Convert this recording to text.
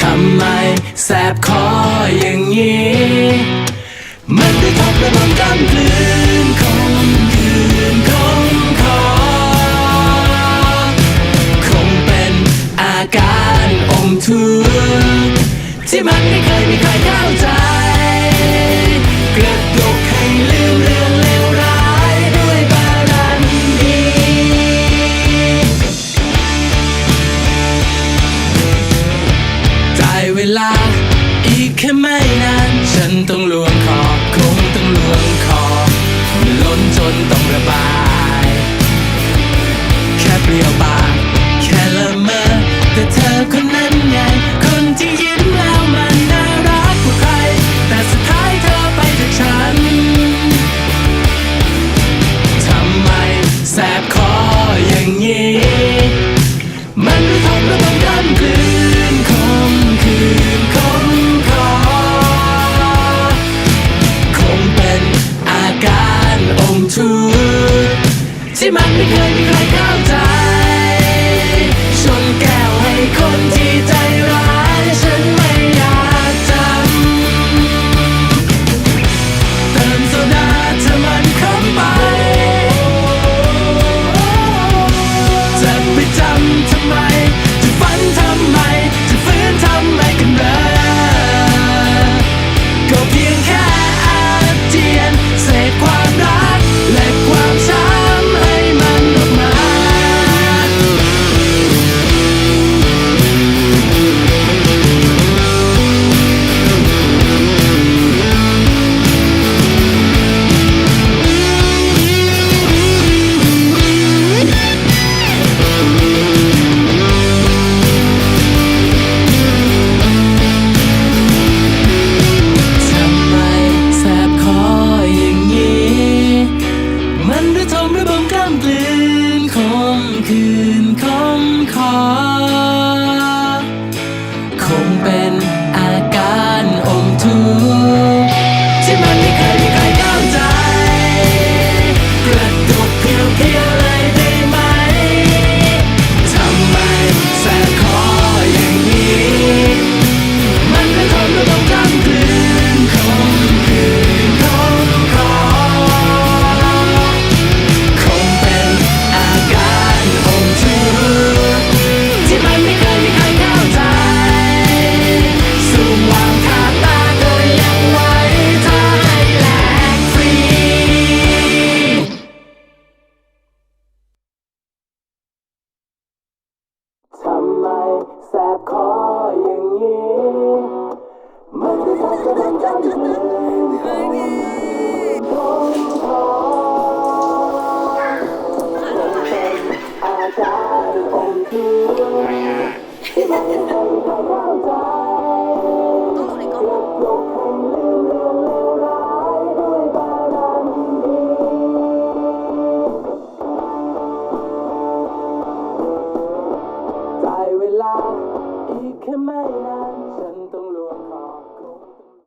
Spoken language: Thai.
ทำไมแสบคออย่างนี้ มันไระทบกระบองกำกลืนคงยืนคงคอคงเป็นอาการอมทุกข์ที่มันไม่เคยมีใครเข้าใจ เวลา อีกแค่ไม่นาน ฉันต้องลวงคอคงต้องลวงคอล้นจนต้องระบาย แค่เปลี่ยวบาย Simon, Michael, Michael, Michael. You. สบคออย่างนี้มันคือความกระดังกันที่เหนื่อย Come on,